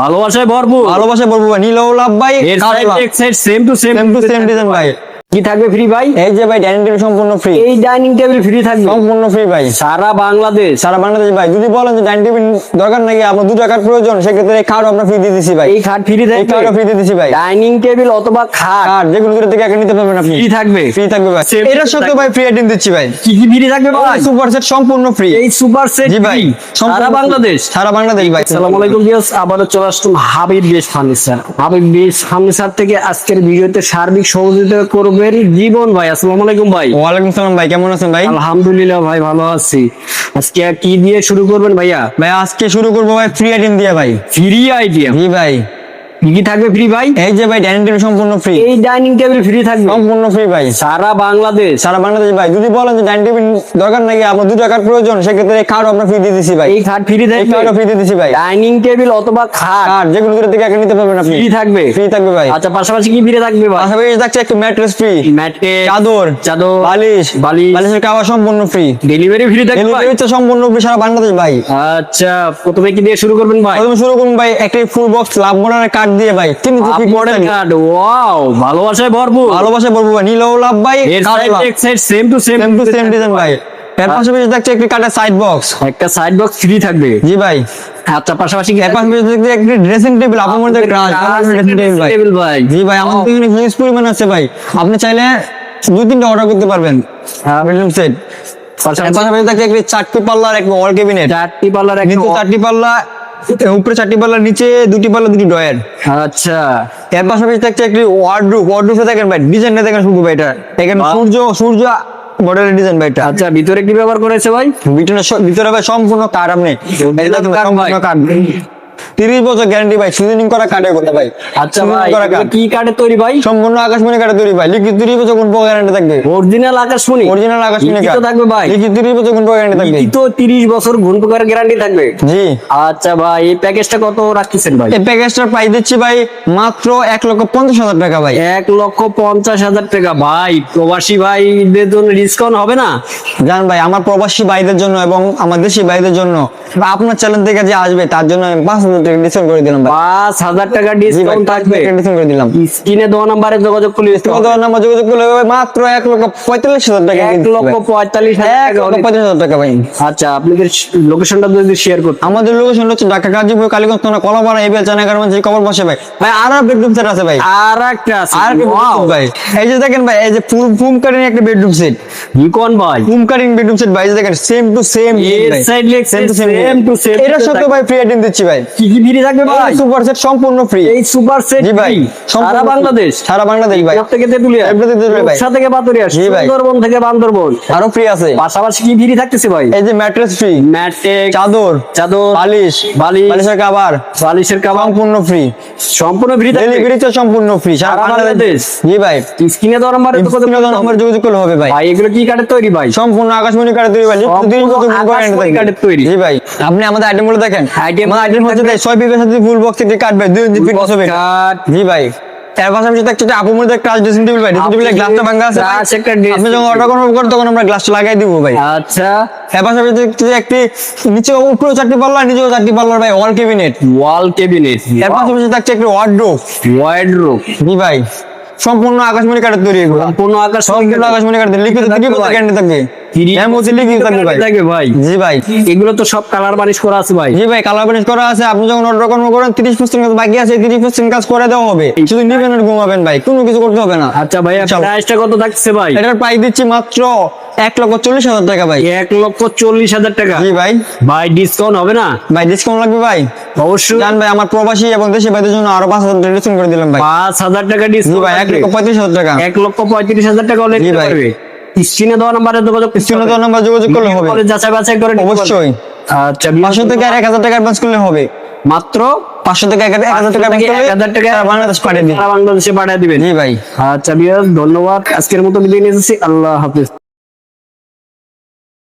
ভালোবাসায় ভরপুর। ভালোবাসায় ভরপুর ভাই নীল লাভ ভাই এর side same to same same to same design ভাই। কি থাকবে ফ্রি ভাই? এই যে ভাই ডাইনিং টেবিল সম্পূর্ণ ফ্রি এই ডাইনিং টেবিল ফ্রি থাকবে। সম্পূর্ণ ফ্রি ভাই। সারা বাংলাদেশ সারা বাংলাদেশ ভাই যদি বলেন যে ডাইনিং টেবিল দরকার নাকি আপনার দু টাকার প্রয়োজন সেক্ষেত্রে এই খাট আমরা ফ্রি দিয়ে ভাই। এই খাট ফ্রি এই খাট ফ্রি দিয়ে ভাই। ডাইনিং টেবিল অথবা খাট আর যেগুলো দূরে থেকে নিতে পারবেন আপনি। ফ্রি থাকবে। ফ্রি থাকবে ভাই। ভাই ফ্রি আইটেম দিচ্ছি ভাই। কি কি ফ্রি থাকবে ভাই? সুপার সেট সম্পূর্ণ ফ্রি এই সুপার সেট জি ভাই। সারা বাংলাদেশ। সারা বাংলাদেশ ভাই। আসসালামু আলাইকুম ভিউয়ার্স আবারও চলে আসলাম হাবিব বেশ ফার্নিচার। হাবিব বেশ ফার্নিচার থেকে আজকের ভিডিওতে সার্বিক সহযোগিতা করবেন জীবন ভাই আসসালামু আলাইকুম ভাই। ওয়ালাইকুম সালাম ভাই কেমন আছেন ভাই? আলহামদুলিল্লাহ ভাই ভালো আছি। আজকে কি দিয়ে শুরু করবেন ভাইয়া? ভাই আজকে শুরু করব ভাই ফ্রি আইটেম দিয়ে ভাই। ফ্রি আইডিয়া জি ভাই। কি কি থাকবে ফ্রি ভাই? এই যে ভাই ডাইনিং টেবিল সম্পূর্ণ ফ্রি এই ডাইনিং টেবিল ফ্রি থাকবে। সম্পূর্ণ ফ্রি ভাই। সারা বাংলাদেশ সারা বাংলাদেশ ভাই। যদি বলেন যে ডাইনিং টেবিল দরকার নাকি আপনার দু টাকার প্রয়োজন সেক্ষেত্রে এই খাট আমরা ফ্রি দিয়ে দিচ্ছি ভাই। এই খাট ফ্রি এই থাকবে ফ্রি দিয়ে দিচ্ছি ভাই। ডাইনিং টেবিল অথবা খাট আর যেগুলো দূরে থেকে একা নিতে পারবেন আপনি। ফ্রি থাকবে। ফ্রি থাকবে ভাই। আচ্ছা পাশাপাশি কি ফ্রি থাকবে ভাই? পাশাপাশি থাকছে একটু ম্যাট্রেস ফ্রি ম্যাটে চাদর চাদর বালিশ। বালিশ। বালিশের কাবার সম্পূর্ণ ফ্রি ডেলিভারি ফ্রি থাকবে ডেলিভারি তো সম্পূর্ণ ফ্রি সারা বাংলাদেশ ভাই। আচ্ছা প্রথমে কি দিয়ে শুরু করবেন ভাই? প্রথমে শুরু করুন ভাই একটা ফুল বক্স লাভ মডেলের কার্ড দিয়ে ভাই কার্ড ওয়াও ভালোবাসায় ভরপুর। বলব ভাই নীল লাভ ভাই এর সাইড এক side same to same same to same design ভাই। এর পাশাপাশি থাকছে একটি কাঠের সাইড বক্স একটা সাইড বক্স ফ্রি থাকবে। জি ভাই। আচ্ছা পাশাপাশি এর পাশাপাশি থাকছে একটি ড্রেসিং টেবিল আপনার মধ্যে ড্রেসিং টেবিল ভাই। জি ভাই আমাদের এখানে হিউজ পরিমাণ আছে ভাই। আপনি চাইলে দুই তিনটা অর্ডার করতে পারবেন। সেট এর পাশাপাশি থাকছে একটি চারটি পাল্লার এক ওয়াল ক্যাবিনেট চারটি পার্লার একটা চারটি পাল্লা উপরে চারটি পাল্লা নিচে দুটি পাল্লা দুটি ডয়ার আচ্ছা। এর পাশাপাশি থাকছে একটি ওয়ার্ডরুপ ওয়ার্ডরুপে দেখেন ভাই ডিজাইনটা দেখেন শুধু ভাই এটা। এখানে সূর্য সূর্য মডেলের ডিজাইন ভাই এটা। আচ্ছা ভিতরে কি ব্যবহার করেছে ভাই? ভিতরে ভিতরে ভাই সম্পূর্ণ। সম্পূর্ণ কাঠ তিরিশ বছর গ্যারান্টি ভাই সিজনিং করা কাঠের কথা ভাই। আচ্ছা ভাই কি কার্ডে তৈরি ভাই? সম্পূর্ণ আকাশমণি কাঠে তৈরি ভাই। লিখিত তিরিশ বছর কোন গ্যারান্টি থাকবে? অরিজিনাল আকাশমণি? অরিজিনাল আকাশমণি কাঠ থাকবে ভাই। লিখিত তিরিশ বছর কোন গ্যারান্টি থাকবে? লিখিত 30 বছর ঘুণ পোকার গ্যারান্টি থাকবে? জি। আচ্ছা ভাই এই প্যাকেজটা কত রাখতেছেন ভাই? এই প্যাকেজটার প্রাইস দিচ্ছি ভাই মাত্র এক লক্ষ পঞ্চাশ হাজার টাকা ভাই। এক লক্ষ পঞ্চাশ হাজার টাকা ভাই। প্রবাসী ভাইদের জন্য ডিসকাউন্ট হবে না? জান ভাই আমার প্রবাসী ভাইদের জন্য এবং আমার দেশি ভাইদের জন্য আপনার চ্যানেল থেকে যে আসবে তার জন্য আমি পাঁচ হাজার টাকা ডিসকাউন্ট করে দিলাম পাঁচ হাজার টাকা ডিসকাউন্ট থাকবে। ডিসকাউন্ট করে দিলাম। স্ক্রিনে দেওয়া নাম্বারে যোগাযোগ করলে তোমাদের নাম্বার যোগাযোগ করলে মাত্র এক লক্ষ পঁয়তাল্লিশ হাজার টাকা এক লক্ষ পঁয়তাল্লিশ এক লক্ষ পঁয়তাল্লিশ হাজার টাকা ভাই। আচ্ছা আপনাদের লোকেশনটা যদি শেয়ার করতে। আমাদের লোকেশন হচ্ছে ঢাকা গাজীপুর কালীগঞ্জ থানা কলাপাড়া এবিএল কবর বসে ভাই। ভাই আর বেডরুম সেট আছে ভাই। আর একটা আছে আর ভাই। এই যে দেখেন ভাই এই যে ফুম কাটিং একটা বেডরুম সেট নিকন ভাই। ফুম কাটিং বেডরুম সেট ভাই দেখেন same to same same to same সাথে ভাই ফ্রি আইটেম দিচ্ছি ভাই। কি কি ফ্রি থাকবে ভাই? সুপার সেট সম্পূর্ণ ফ্রি এই সুপার সেট জি ভাই সারা বাংলাদেশ? সারা বাংলাদেশ ভাই। সব থেকে তেতুলিয়া। এমনি তেঁতুলিয়া ভাই। থেকে বাতুরিয়া সুন্দরবন থেকে বান্দরবন। আরও ফ্রি আছে। পাশাপাশি কি ফ্রি থাকতেছে ভাই? এই যে ম্যাট্রেস ফ্রি চাদর চাদর বালিশ বালিশ বালিশের বালিশের সম্পূর্ণ ফ্রি সম্পূর্ণ ফ্রি ডেলিভারি তো সম্পূর্ণ ফ্রি সারা বাংলাদেশ। জি ভাই। স্ক্রিনে দেওয়া নাম্বারে আমার যোগাযোগ করলে হবে ভাই। ভাই এগুলো কি কাঠের তৈরি ভাই? সম্পূর্ণ আকাশমণি কাঠে তৈরি ভাই। কাঠের তৈরি। জি ভাই। আপনি আমাদের আইটেমগুলো দেখেন। আমাদের আইটেম হচ্ছে তাই ছয় সাথে ফুল বক্স থেকে কাটবে দুই ইঞ্চি ফিট কাঠ জি ভাই। এর পাশাপাশি থাকছে যে মধ্যে ক্লাস ড্রেসিং টেবিল ভাই ড্রেসিং টেবিলের গ্লাসটা ভাঙা আছে ভাই। Glass একটা dressing আপনি যখন অর্ডার করবেন তখন আমরা গ্লাসটা লাগাই দিব ভাই। আচ্ছা। এর পাশাপাশি একটি নিচে উপরেও চারটি পাল্লা নিচেও চারটি পাল্লার ভাই ওয়াল ক্যাবিনেট ওয়াল ক্যাবিনেট এর পাশাপাশি থাকছে একটি ওয়ার্ডরোব ওয়াইড্রোব জি ভাই। সম্পূর্ণ আকাশমণি কাঠের তৈরি সম্পূর্ণ আকাশ সম্পূর্ণ আকাশমণি কাঠের লিখিত থাকবে লিখিত ভাই। গ্যারান্টি থাকবে Three- এর মধ্যে লিখিত থাকবে ভাই থাকবে ভাই। জি ভাই। এগুলো তো সব কালার বানিশ করা আছে ভাই। জি ভাই কালার বানিশ করা আছে। আপনি যখন অর্ডার করেন তিরিশ পার্সেন্ট কাজ বাকি আছে তিরিশ পার্সেন্ট কাজ করে দেওয়া হবে। শুধু নিবেন আর ঘুমাবেন ভাই কোনো কিছু করতে হবে না। আচ্ছা ভাই প্রাইসটা কত থাকছে ভাই? এটার প্রাইস দিচ্ছি মাত্র এক লক্ষ চল্লিশ হাজার টাকা ভাই। এক লক্ষ চল্লিশ হাজার টাকা। জি ভাই। ভাই ডিসকাউন্ট হবে না? ভাই ডিসকাউন্ট লাগবে ভাই। অবশ্যই। জান ভাই আমার প্রবাসী এবং দেশি ভাইদের জন্য আরও পাঁচ হাজার টাকা ডিসকাউন্ট করে দিলাম ভাই। পাঁচ হাজার টাকা ডিসকাউন্ট ভাই এক লক্ষ পঁয়ত্রিশ হাজার টাকা। এক লক্ষ পঁয়ত্রিশ হাজার টাকা হলে। পারবে। স্ক্রিনে দেওয়া নাম্বারে যোগাযোগ স্ক্রিনে দেওয়া নাম্বারে যোগাযোগ করলে হবে। যাচাই বাছাই করে। অবশ্যই। আচ্ছা পাঁচশো থেকে আর এক হাজার টাকা অ্যাডভান্স করলে হবে। মাত্র পাঁচশো টাকা এক হাজার টাকা এক হাজার টাকা বাংলাদেশ পাঠিয়ে দিন বাংলাদেশে পাঠিয়ে দিবেন। জি ভাই। আচ্ছা বিয়ার ধন্যবাদ। আজকের মতো বিদায় নিয়ে আল্লাহ হাফিজ।